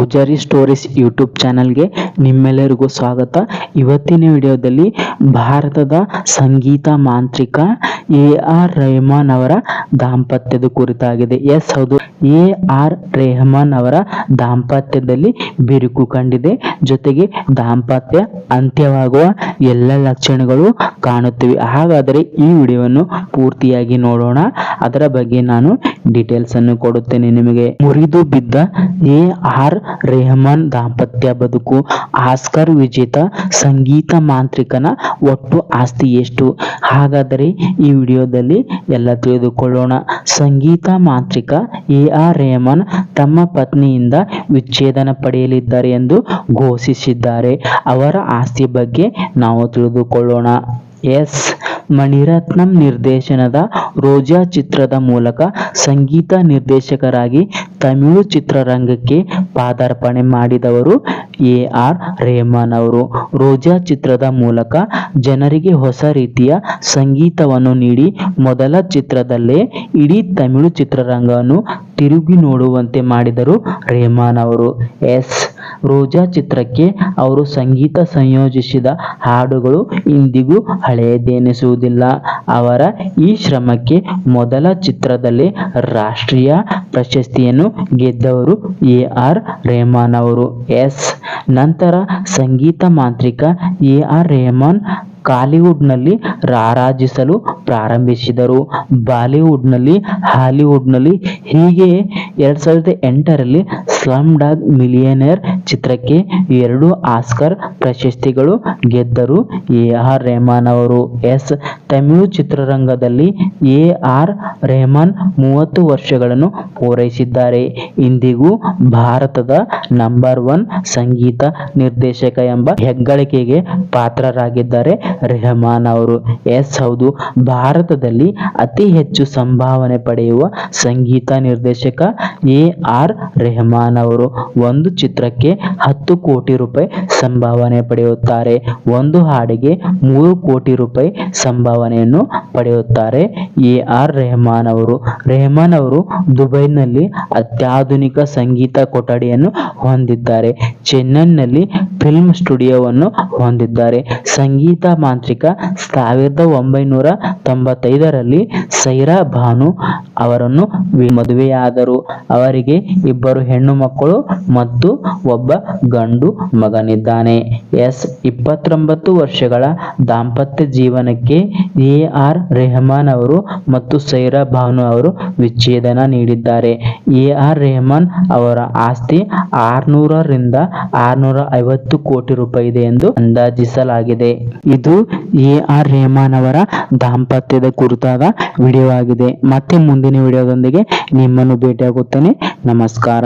Poojary stories YouTube ಚಾನಲ್ಗೆ ನಿಮ್ಮೆಲ್ಲರಿಗೂ ಸ್ವಾಗತ. ಇವತ್ತಿನ ವಿಡಿಯೋದಲ್ಲಿ ಭಾರತದ ಸಂಗೀತ ಮಾಂತ್ರಿಕ ಎ ಆರ್ ರೆಹಮಾನ್ ಅವರ ದಾಂಪತ್ಯದ ಕುರಿತಾಗಿದೆ. ಎಸ್, ಹೌದು. ಎ ಆರ್ ರೆಹಮಾನ್ ಅವರ ದಾಂಪತ್ಯದಲ್ಲಿ ಬಿರುಕು ಕಂಡಿದೆ. ಜೊತೆಗೆ ದಾಂಪತ್ಯ ಅಂತ್ಯವಾಗುವ ಎಲ್ಲ ಲಕ್ಷಣಗಳು ಕಾಣುತ್ತಿವೆ. ಹಾಗಾದರೆ ಈ ವಿಡಿಯೋವನ್ನು ಪೂರ್ತಿಯಾಗಿ ನೋಡೋಣ. ಅದರ ಬಗ್ಗೆ ನಾನು ಡೀಟೇಲ್ಸ್ ಅನ್ನು ಕೊಡುತ್ತೇನೆ ನಿಮಗೆ. ಮುರಿದು ಬಿದ್ದ ಎ ಆರ್ ರೆಹಮಾನ್ ದಾಂಪತ್ಯ ಬದುಕು, ಆಸ್ಕರ್ ವಿಜೇತ ಸಂಗೀತ ಮಾಂತ್ರಿಕನ ಒಟ್ಟು ಆಸ್ತಿ ಎಷ್ಟು? ಹಾಗಾದರೆ ಈ ವಿಡಿಯೋದಲ್ಲಿ ಎಲ್ಲ ತಿಳಿದುಕೊಳ್ಳೋಣ. ಸಂಗೀತ ಮಾಂತ್ರಿಕ ಎ ಆರ್ ರೆಹಮಾನ್ ತಮ್ಮ ಪತ್ನಿಯಿಂದ ವಿಚ್ಛೇದನ ಪಡೆಯಲಿದ್ದಾರೆ ಎಂದು ಘೋಷಿಸಿದ್ದಾರೆ. ಅವರ ಆಸ್ತಿ ಬಗ್ಗೆ ನಾವು ತಿಳಿದುಕೊಳ್ಳೋಣ. ಎಸ್. ಮಣಿರತ್ನಂ ನಿರ್ದೇಶನದ ರೋಜಾ ಚಿತ್ರದ ಮೂಲಕ ಸಂಗೀತ ನಿರ್ದೇಶಕರಾಗಿ ತಮಿಳು ಚಿತ್ರರಂಗಕ್ಕೆ ಪಾದಾರ್ಪಣೆ ಮಾಡಿದವರು ಎ ಆರ್ ರೆಹಮಾನ್ ಅವರು. ರೋಜಾ ಚಿತ್ರದ ಮೂಲಕ ಜನರಿಗೆ ಹೊಸ ರೀತಿಯ ಸಂಗೀತವನ್ನು ನೀಡಿ ಮೊದಲ ಚಿತ್ರದಲ್ಲೇ ಇಡೀ ತಮಿಳು ಚಿತ್ರರಂಗವನ್ನು ತಿರುಗಿ ನೋಡುವಂತೆ ಮಾಡಿದರು ರೆಹಮಾನ್ ಅವರು. ಎಸ್. ರೋಜಾ ಚಿತ್ರಕ್ಕೆ ಅವರು ಸಂಗೀತ ಸಂಯೋಜಿಸಿದ ಹಾಡುಗಳು ಇಂದಿಗೂ ಹಳೆಯದೆನಿಸುವುದಿಲ್ಲ. ಅವರ ಈ ಶ್ರಮಕ್ಕೆ ಮೊದಲ ಚಿತ್ರದಲ್ಲಿ ರಾಷ್ಟ್ರೀಯ ಪ್ರಶಸ್ತಿಯನ್ನು ಗೆದ್ದವರು ಎ ಆರ್ ರೆಹಮಾನ್ ಅವರು. ಎಸ್. ನಂತರ ಸಂಗೀತ ಮಾಂತ್ರಿಕ ಎ ಆರ್ ರೆಹಮಾನ್ ಕಾಲಿವುಡ್ನಲ್ಲಿ ರಾರಾಜಿಸಲು ಪ್ರಾರಂಭಿಸಿದರು. ಬಾಲಿವುಡ್ನಲ್ಲಿ, ಹಾಲಿವುಡ್ನಲ್ಲಿ ಹೀಗೆ ಎರಡು ಸಾವಿರದ ಎಂಟರಲ್ಲಿ ಸ್ಲಮ್ ಡಾಗ್ ಮಿಲಿಯನೇರ್ ಚಿತ್ರಕ್ಕೆ ಎರಡು ಆಸ್ಕರ್ ಪ್ರಶಸ್ತಿಗಳು ಗೆದ್ದರು. ಎ ಆರ್ ರೆಹಮಾನ್ ಅವರು ಎಸ್. ತಮಿಳು ಚಿತ್ರರಂಗದಲ್ಲಿ ಎ ಆರ್ ರೆಹಮಾನ್ ಮೂವತ್ತು ವರ್ಷಗಳನ್ನು ಪೂರೈಸಿದ್ದಾರೆ. ಇಂದಿಗೂ ಭಾರತದ ನಂಬರ್ ಒನ್ ಸಂಗೀತ ನಿರ್ದೇಶಕ ಎಂಬ ಹೆಗ್ಗಳಿಕೆಗೆ ಪಾತ್ರರಾಗಿದ್ದಾರೆ ರೆಹಮಾನ್ ಅವರು. ಎಸ್. ಹೌದು, ಭಾರತದಲ್ಲಿ ಅತಿ ಹೆಚ್ಚು ಸಂಭಾವನೆ ಪಡೆಯುವ ಸಂಗೀತ ನಿರ್ದೇಶಕ ಎ ಆರ್ ರೆಹಮಾನ್ ಅವರು. ಒಂದು ಚಿತ್ರಕ್ಕೆ ಹತ್ತು ಕೋಟಿ ರೂಪಾಯಿ ಸಂಭಾವನೆ ಪಡೆಯುತ್ತಾರೆ. ಒಂದು ಹಾಡಿಗೆ ಮೂರು ಕೋಟಿ ರೂಪಾಯಿ ಸಂಭಾವನೆಯನ್ನು ಪಡೆಯುತ್ತಾರೆ. ಎ. ಆರ್. ರೆಹಮಾನ್ ಅವರು. ರೆಹಮಾನ್ ಅವರು ದುಬೈನಲ್ಲಿ ಅತ್ಯಾಧುನಿಕ ಸಂಗೀತ ಕೊಠಡಿಯನ್ನು ಹೊಂದಿದ್ದಾರೆ. ಚೆನ್ನೈನಲ್ಲಿ ಫಿಲ್ಮ್ ಸ್ಟುಡಿಯೋವನ್ನು ಹೊಂದಿದ್ದಾರೆ. ಸಂಗೀತ ಮಾಂತ್ರಿಕ ಸಾವಿರದ ಒಂಬೈನೂರ ತೊಂಬತ್ತೈದರಲ್ಲಿ ಸೈರಾ ಭಾನು ಅವರನ್ನು ಮದುವೆಯಾದರು. ಅವರಿಗೆ ಇಬ್ಬರು ಹೆಣ್ಣು ಮಕ್ಕಳು ಮತ್ತು ಒಬ್ಬ ಗಂಡು ಮಗನಿದ್ದಾನೆ. ಎಸ್ ಇಪ್ಪತ್ತೊಂಬತ್ತು ವರ್ಷಗಳ ದಾಂಪತ್ಯ ಜೀವನಕ್ಕೆ ಎ ಆರ್ ರೆಹಮಾನ್ ಅವರು ಮತ್ತು ಸೈರಾ ಭಾನು ಅವರು ವಿಚ್ಛೇದನ ನೀಡಿದ್ದಾರೆ. ಎ ಆರ್ ರೆಹಮಾನ್ ಅವರ ಆಸ್ತಿ ಆರ್ನೂರರಿಂದ ಆರ್ನೂರ ಐವತ್ತು ಕೋಟಿ ರೂಪಾಯಿ ಇದೆ ಎಂದು ಅಂದಾಜಿಸಲಾಗಿದೆ. ಇದು ಎ ಆರ್ ರೆಹಮಾನ್ ಅವರ ದಾಂಪತ್ಯದ ಕುರಿತಾದ ವಿಡಿಯೋ ಆಗಿದೆ. ಮತ್ತೆ ಮುಂದಿನ ವಿಡಿಯೋದೊಂದಿಗೆ ನಿಮ್ಮನ್ನು ಭೇಟಿಯಾಗುತ್ತೇನೆ. ನಮಸ್ಕಾರ.